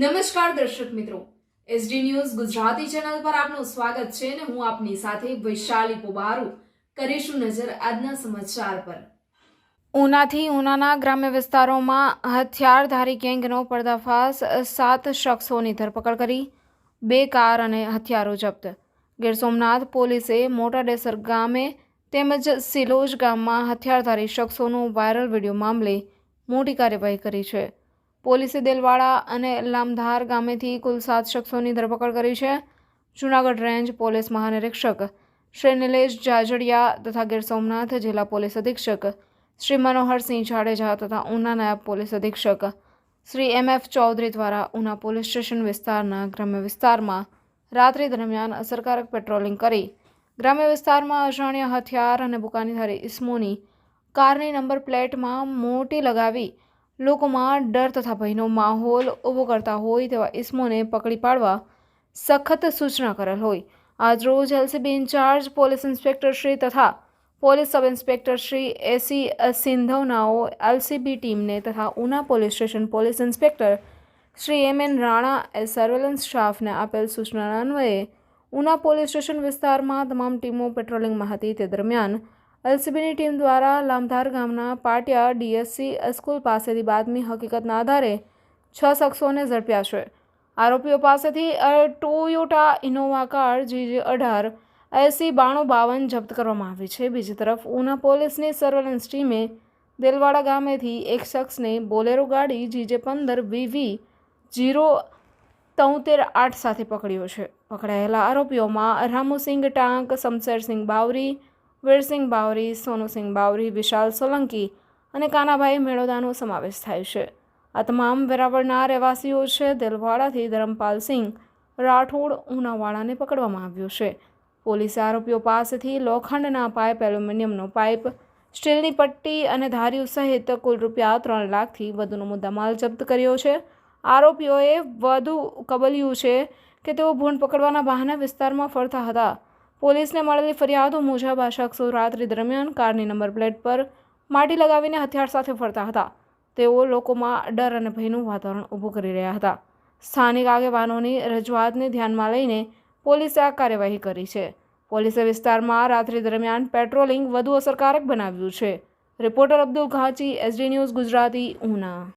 નમસ્કાર દર્શક મિત્રો. એસડી ન્યૂઝ ગુજરાતી ચેનલ પર આપનું સ્વાગત છે અને હું આપની સાથે વૈશાલી પોબારુ કરીશું નજર આજના સમાચાર પર. ઉનાથી ઉનાના ગ્રામ્ય વિસ્તારોમાં હથિયારધારી ગેંગનો પર્દાફાશ સાત શખ્સોની ધરપકડ કરી, બે કાર અને હથિયારો જપ્ત. ગીર સોમનાથ પોલીસે મોટા ડેસર ગામે તેમજ સિલોજ ગામમાં હથિયારધારી શખ્સોનું વાયરલ વીડિયો મામલે મોટી કાર્યવાહી કરી છે. પોલીસે દેલવાડા અને લામધાર ગામેથી કુલ સાત શખ્સોની ધરપકડ કરી છે. જૂનાગઢ રેન્જ પોલીસ મહાનિરીક્ષક શ્રી નિલેશ જાજડિયા તથા ગીર સોમનાથ જિલ્લા પોલીસ અધિક્ષક શ્રી મનોહરસિંહ જાડેજા તથા ઉના નાયબ પોલીસ અધિક્ષક શ્રી એમ એફ ચૌધરી દ્વારા ઉના પોલીસ સ્ટેશન વિસ્તારના ગ્રામ્ય વિસ્તારમાં રાત્રિ દરમિયાન અસરકારક પેટ્રોલિંગ કરી. ગ્રામ્ય વિસ્તારમાં અજાણ્યા હથિયાર અને બુકાનીધારી ઇસમોની કારની નંબર પ્લેટમાં મોટી લગાવી લોકોમાં ડર તથા ભયનો માહોલ ઊભો કરતા હોય તેવા ઇસમોને પકડી પાડવા સખત સૂચના કરેલ હોય. આજરોજ LCB incharge, police inspector Shri તથા police sub inspector Shri A C સિંધવનાઓ, LCB ટીમને તથા Una police station police inspector Shri M N Rana એ સર્વેલન્સ સ્ટાફને આપેલ સૂચના અન્વયે ઉના પોલીસ સ્ટેશન વિસ્તારમાં તમામ ટીમો પેટ્રોલિંગમાં હતી. તે દરમિયાન એલસીબીની ટીમ દ્વારા લામધાર ગામના પાટિયા ડીએસસી સ્કૂલ પાસેથી બાતમી હકીકતના આધારે છ શખ્સોને ઝડપ્યા છે. આરોપીઓ પાસેથી ટોયોટા ઇનોવા કાર જીજે અઢાર એસી બાણું બાવન જપ્ત કરવામાં આવી છે. બીજી તરફ, ઉના પોલીસની સર્વેલન્સ ટીમે દેલવાડા ગામેથી એક શખ્સને બોલેરો ગાડી જીજે પંદર વીવી જીરો તોતેર આઠ સાથે પકડ્યો છે. પકડાયેલા આરોપીઓમાં રામુસિંગ ટાંક, શમશેરસિંહ બાવરી વીરસિંહ બાવરી, સોનુસિંહ બાવરી, વિશાલ સોલંકી અને કાનાભાઈ મેળોદાનો સમાવેશ થાય છે. આ તમામ વેરાવળના રહેવાસીઓ છે દિલવાડાથી ધરમપાલસિંહ રાઠોડ ઉનાવાળાને પકડવામાં આવ્યો છે. પોલીસે આરોપીઓ પાસેથી લોખંડના પાઇપ, એલ્યુમિનિયમનો પાઇપ, સ્ટીલની પટ્ટી અને ધાર્યું સહિત કુલ રૂપિયા ત્રણ લાખથી વધુનો મુદ્દામાલ જપ્ત કર્યો છે. આરોપીઓએ વધુ કબલ્યું છે કે તેઓ ભૂંડ પકડવાના બહાના વિસ્તારમાં ફરતા હતા. પોલીસને મળેલી ફરિયાદો મુજબ આ શખ્સો રાત્રિ દરમિયાન કારની નંબર પ્લેટ પર માટી લગાવીને હથિયાર સાથે ફરતા હતા. તેઓ લોકોમાં ડર અને ભયનું વાતાવરણ ઊભું કરી રહ્યા હતા. સ્થાનિક આગેવાનોની રજૂઆતને ધ્યાનમાં લઈને પોલીસે આ કાર્યવાહી કરી છે. પોલીસે વિસ્તારમાં રાત્રિ દરમિયાન પેટ્રોલિંગ વધુ અસરકારક બનાવ્યું છે. Reporter Abdul Ghachi, SD news Gujarati, Una.